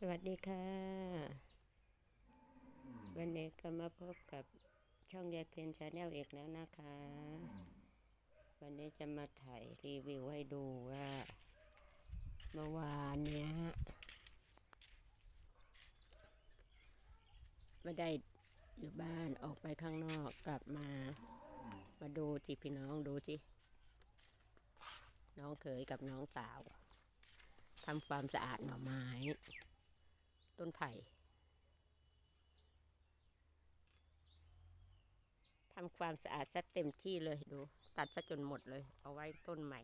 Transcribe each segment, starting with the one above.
สวัสดีค่ะ วันนี้ก็มาพบกับช่องยายเพนชาแนลอีกแล้วนะคะ วันนี้จะมาถ่ายรีวิวให้ดูว่าเมื่อวานเนี้ยไม่ได้อยู่บ้านออกไปข้างนอกกลับมา มาดูจิพี่น้องดูจิน้องเขยกับน้องสาวทำความสะอาดหน่อไม้ ต้นไผ่ทำความสะอาดซะเต็มที่เลยดู ตัดซะจนหมดเลย เอาไว้ต้นใหม่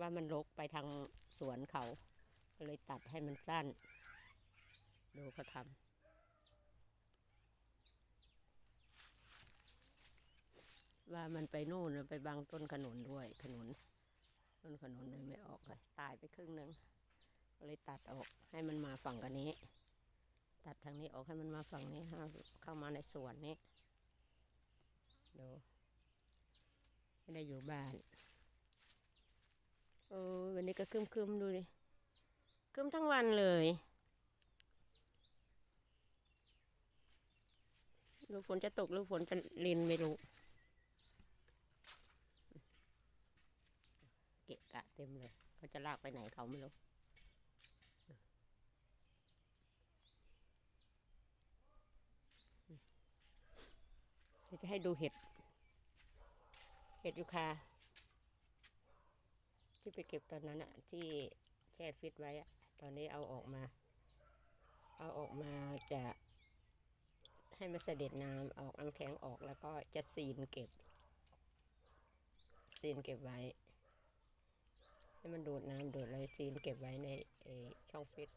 ว่ามันรกไปทางสวนเขาก็เลยตัดให้มันสั้น ดูเขาทำว่ามันไปนู่นไปบังต้นขนุนด้วยขนุนต้นขนุนเลยไม่ออกเลยตายไปครึ่งหนึ่ง เลยตัดออกให้มันมาฝั่งกันนี้ ตัดทางนี้ออกให้มันมาฝั่งนี้ห้เข้ามาในสวนนี้ดูไม่ได้อยู่บ้านโอ้วันนี้ก็คึมคึมๆดูดิคึมทั้งวันเลยดูฝนจะตกหรือฝนจะลินไม่รู้เกะกะเต็มเลย เขาจะลากไปไหนเขาไม่รู้ ดี๋ยวจะให้ดูเห็ด เห็ดยูคา ที่ไปเก็บตอนนั้นอะที่แช่ฟิตไว้อะตอนนี้เอาออกมา เอาออกมาจะให้มันเสด็จน้ำออกน้ำแข็งออกแล้วก็จะซีนเก็บ ซีนเก็บไว้ ให้มันดูดน้ำดูดอะไรซีนเก็บไว้ในช่องฟิต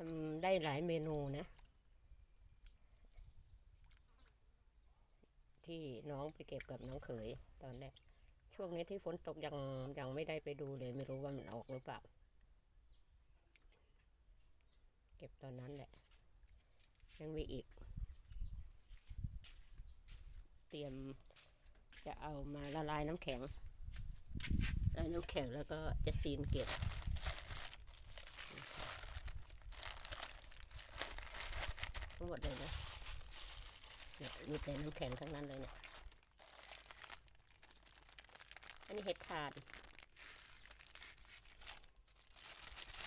ทำได้หลายเมนูนะ ที่น้องไปเก็บกับน้องเขยตอนแรกช่วงนี้ที่ฝนตกยังยังไม่ได้ไปดูเลย ไม่รู้ว่ามันออกหรือเปล่า เก็บตอนนั้นแหละ ยังมีอีก เตรียมจะเอามาละลายน้ำแข็งละลายน้ำแข็งแล้วก็จะซีนเก็บ ทั้งหมดเลยนะเนี่ยมีแต่น้ำแข็งทั้งนั้นเลยเนี่ย อันนี้เห็ดขาด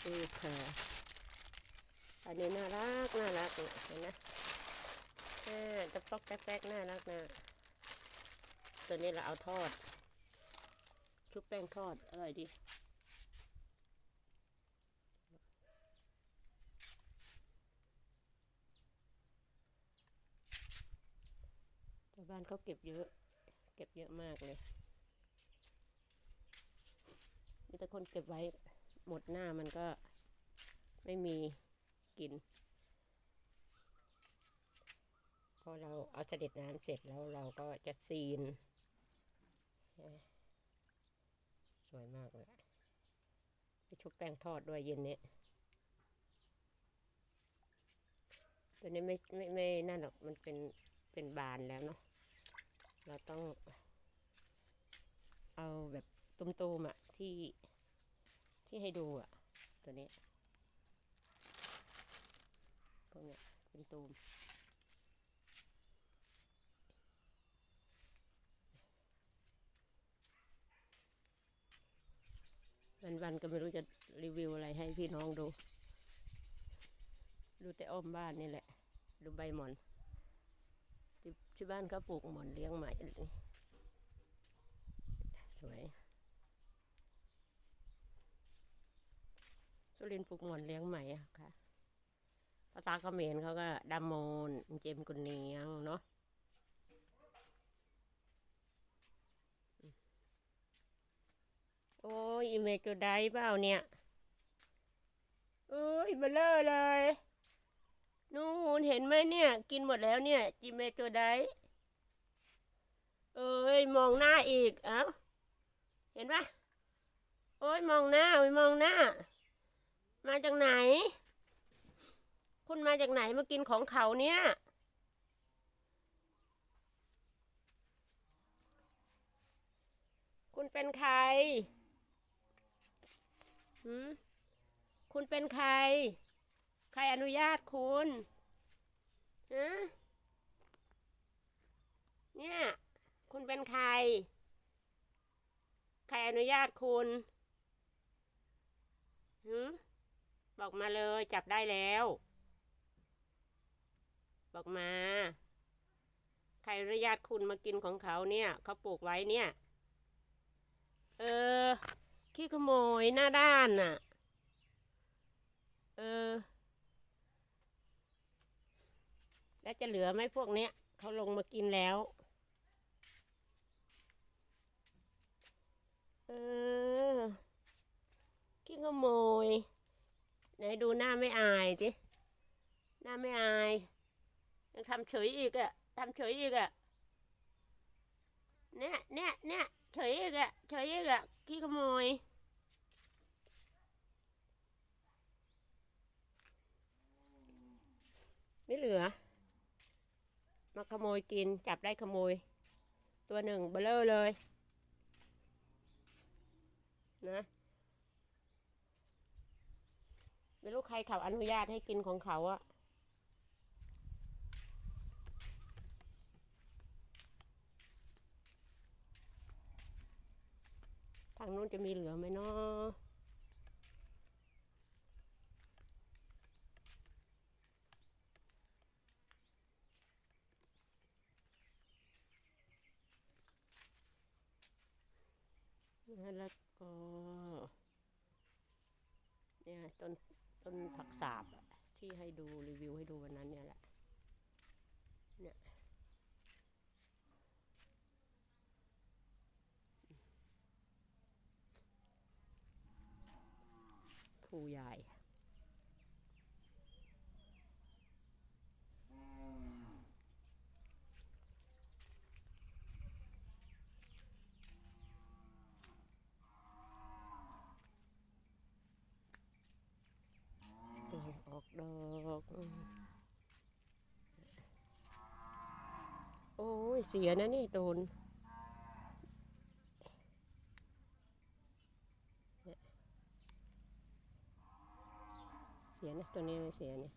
นี่ค่ะอันนี้น่ารักน่ารักเนี่ยเห็นไหมอ่าตะปอกแป๊กๆน่ารักนะตัวนี้เราเอาทอด ชุบแป้งทอด อร่อยดี ชาว บ้านเขาเก็บเยอะ เก็บเยอะมากเลย มีแต่คนเก็บไว้หมดหน้ามันก็ไม่มีกิน พอเราเอาเสด็จน้ำเสร็จแล้วเราก็จะซีน สวยมากเลยไปชุบแป้งทอดด้วยเย็นนี้ตัวนี้ไม่ไม่ไม่นั่นหรอกมันเป็นเป็นบานแล้วเนาะ เราต้องเอาแบบตุ้มๆอะที่ที่ให้ดูอะ ตัวนี้พวกเนี้ยเป็นตูมวันๆก็ไม่รู้จะรีวิวอะไรให้พี่น้องดู ดูแต่อ้อมบ้านนี่แหละ ดูใบหมอน ที่บ้านเขาปลูกหมอนเลี้ยงใหม่สวยสุรินปลูกหมอนเลี้ยงใหม่ะค่ะภาษาเขมรเขาก็ดามโมนเจมกุนเนียงเนาะโอ้ยอีเมจจะได้เปล่าเนี่ยเอ้ยเบลอเลย นู่นเห็นไหมเนี่ย กินหมดแล้วเนี่ยจิเมโจไดเอ้ยมองหน้าอีก เอ้า เห็นปะโอ้ยมองหน้าโอ้ยมองหน้า มาจากไหน คุณมาจากไหนมากินของเขาเนี่ยคุณเป็นใคร คุณเป็นใคร ใครอนุญาตคุณฮะเนี่ย คุณเป็นใคร ใครอนุญาตคุณหืบอกมาเลย จับได้แล้ว บอกมา ใครอนุญาตคุณมากินของเขาเนี่ย เขาปลูกไว้เนี่ย เออ ขี้ขโมยหน้าด้านน่ะ เออ แล้วจะเหลือไหมพวกเนี้ยเขาลงมากินแล้ว เออขี้ขโมย ไหนดูหน้าไม่อายสิหน้าไม่อาย ยังทำเฉยอีกอะทำเฉยอีกอะเนี่ยเนี่ยเนี่ยเฉยอีกอะเฉยอีกอะขี้ขโมยไม่เหลือ มาขโมยกินจับได้ขโมย ตัวหนึ่งเบลอเลยนะไม่รู้ใครเขาอนุญาตให้กินของเขาอะทางนู้นจะมีเหลือไหมเนาะ แล้วก็เนี่ยต้นต้นผักสาบที่ให้ดูรีวิวให้ดูวันนั้นเนี่ยแหละเนี่ยผูใหญ่ ออกดอก โอ้ย เสียนะนี่ตูนเสียนะตัวนี้ไม่เสียเนี่ย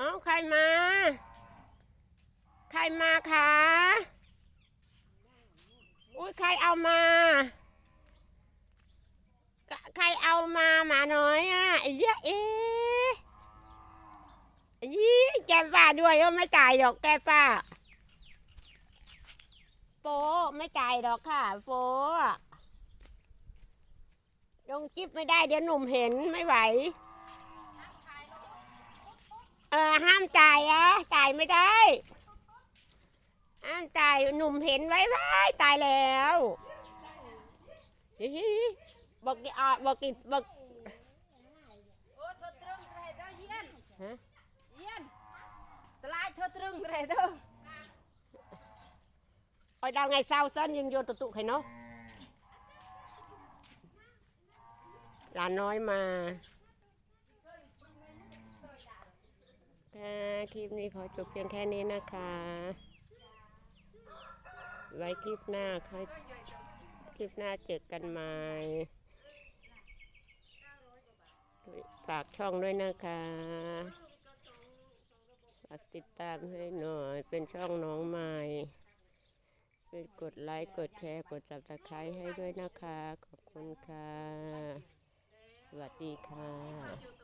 เอ้าใคร มา ใครมาคะอุ้ยใครเอามา ใครเอามาหมาน้อยอะเยเอ๊ะไอ้ยี่แกป้าด้วยก็ไม่จ่ายดอกแกป้าโปไม่จ่ายดอกค่ะโปลงจิ๊บไม่ได้เดี๋ยวหนุ่มเห็นไม่ไหว เออห้ามจ่ายอะจ่ายไม่ได้ห้ามจ่ายหนุ่มเห็นไว้ไว้ตายแล้วฮิฮิบอกกี่อะบอกกี่บอกโอ้เธอตรึงไรเด้อเยียนฮะเยียนตลาดเธอตรึงไรเด้ mà Cái คลิปนี้ขอจบเพียงแค่นี้นะคะ ไว้คลิปหน้าค่อยคลิปหน้าเจอกันใหม่ฝากช่องด้วยนะคะฝากติดตามให้หน่อย เป็นช่องน้องใหม่เป็นกดไลค์ กดแชร์ กดจับตะไคร้ให้ด้วยนะคะ ขอบคุณค่ะ สวัสดีค่ะ